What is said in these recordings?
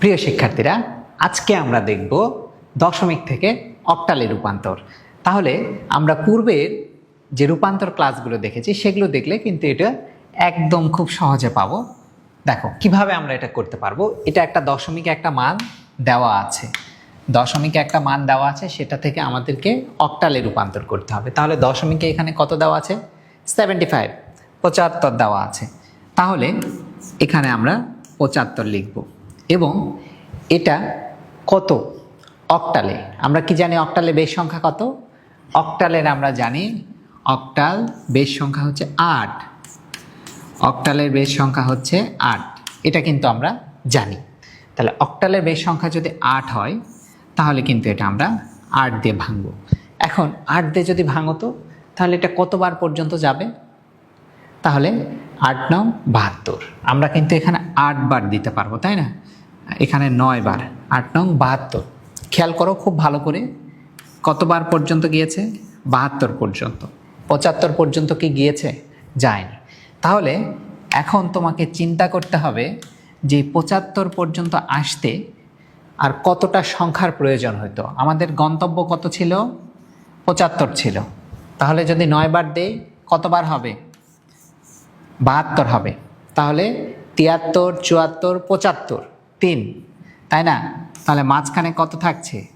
প্রিয় শিক্ষার্থীরা, আজকে আমরা দেখব দশমিক থেকে অক্টালে রূপান্তর। তাহলে আমরা পূর্বের যে রূপান্তর ক্লাসগুলো দেখেছি, সেগুলো দেখলে কিন্তু এটা একদম খুব সহজে পাবো। দেখো, কীভাবে আমরা এটা করতে পারব? এটা একটা দশমিক একটা মান দেওয়া আছে। দশমিক একটা মান দেওয়া আছে, সেটা থেকে আমাদেরকে অক্টালে রূপান্তর করতে হবে। তাহলে দশমিকে এখানে কত দেওয়া আছে? সেভেন্টি ফাইভ পঁচাত্তর দেওয়া আছে। তাহলে এখানে আমরা পঁচাত্তর লিখব। এবং এটা কত? অক্টালে। আমরা কি জানি অক্টালে বেশ সংখ্যা কত? অক্টালের আমরা জানি অক্টাল বেশ সংখ্যা হচ্ছে আট। অক্টালের বেশ সংখ্যা হচ্ছে আট। এটা কিন্তু আমরা জানি। তাহলে অক্টালের বেশ সংখ্যা যদি আট হয়, তাহলে কিন্তু এটা আমরা আট দিয়ে ভাঙবো। এখন আট দিয়ে যদি ভাঙো তো, তাহলে এটা কতবার পর্যন্ত যাবে? তাহলে আট নং বাহাত্তর। আমরা কিন্তু এখানে আট বার দিতে পারব, তাই না? এখানে নয় বার, আট নং বাহাত্তর। খেয়াল করো খুব ভালো করে, কতবার পর্যন্ত গিয়েছে? বাহাত্তর পর্যন্ত। পঁচাত্তর পর্যন্ত কি গিয়েছে? যায়নি। তাহলে এখন তোমাকে চিন্তা করতে হবে যে পঁচাত্তর পর্যন্ত আসতে আর কতটা সংখ্যার প্রয়োজন হতো আমাদের গন্তব্য কত ছিল? পঁচাত্তর ছিল। তাহলে যদি নয় বার দেই, কতবার হবে? বাহাত্তর হবে। তাহলে তিয়াত্তর, চুয়াত্তর, পঁচাত্তর। তিন, তাই না? তাহলে মাঝখানে কত থাকছে?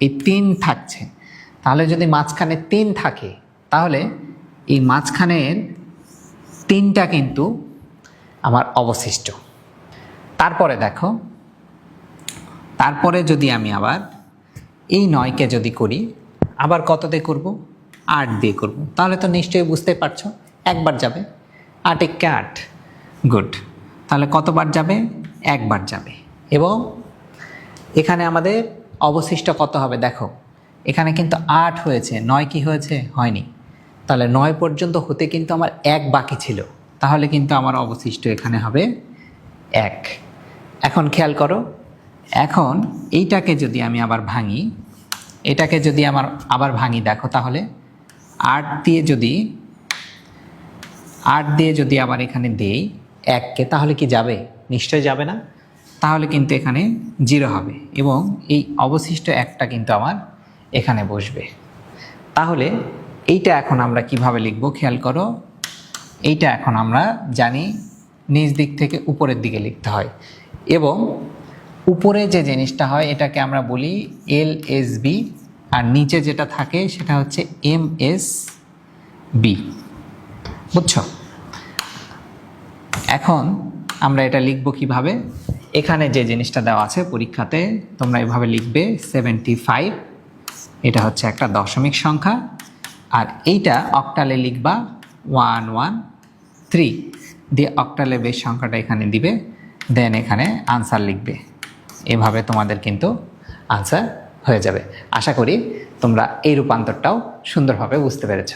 এই তিন থাকছে। তাহলে যদি মাঝখানে তিন থাকে, তাহলে এই মাঝখানের তিনটা কিন্তু আমার অবশিষ্ট। তারপরে দেখো, তারপরে যদি আমি আবার এই নয়কে যদি করি, আবার কত দিয়ে করব? আট দিয়ে করব। তাহলে তো নিশ্চয়ই বুঝতে পারছ, একবার যাবে। আট একে আট, গুড। তাহলে কতবার যাবে? একবার যাবে। এবং এখানে আমাদের অবশিষ্ট কত হবে? দেখো, এখানে কিন্তু আট হয়েছে। নয় কি হয়েছে? হয়নি। তাহলে নয় পর্যন্ত হতে কিন্তু আমার এক বাকি ছিল। তাহলে কিন্তু আমার অবশিষ্ট এখানে হবে এক। এখন খেয়াল করো, এখন এইটাকে যদি আমি আবার ভাঙি, এটাকে যদি আমার আবার ভাঙি, দেখো তাহলে আট দিয়ে যদি, আট দিয়ে যদি আবার এখানে দেই এককে, তাহলে কি যাবে? নিশ্চয় যাবে না? তাহলে কিন্তু এখানে জিরো হবে এবং এই অবশিষ্ট একটা কিন্তু আমার এখানে বসবে। তাহলে এইটা এখন আমরা কীভাবে লিখব খেয়াল করো? এইটা এখন আমরা জানি নিচ দিক থেকে উপরের দিকে লিখতে হয়। এবং উপরে যে জিনিসটা হয় এটাকে আমরা বলি এল এস বি আর নিচে যেটা থাকে সেটা হচ্ছে এম এস বি। বুঝছ? এখন আমরা এটা লিখব কীভাবে? এখানে যে জিনিসটা দেওয়া আছে পরীক্ষাতে, তোমরা এভাবে লিখবে সেভেন্টি ফাইভ এটা হচ্ছে একটা দশমিক সংখ্যা, আর এইটা অক্টালে লিখবা ওয়ান ওয়ান থ্রি দিয়ে অক্টালে বেশ সংখ্যাটা এখানে দিবে দেন এখানে আনসার লিখবে। এভাবে তোমাদের কিন্তু আনসার হয়ে যাবে। আশা করি তোমরা এই রূপান্তরটাও সুন্দরভাবে বুঝতে পেরেছ।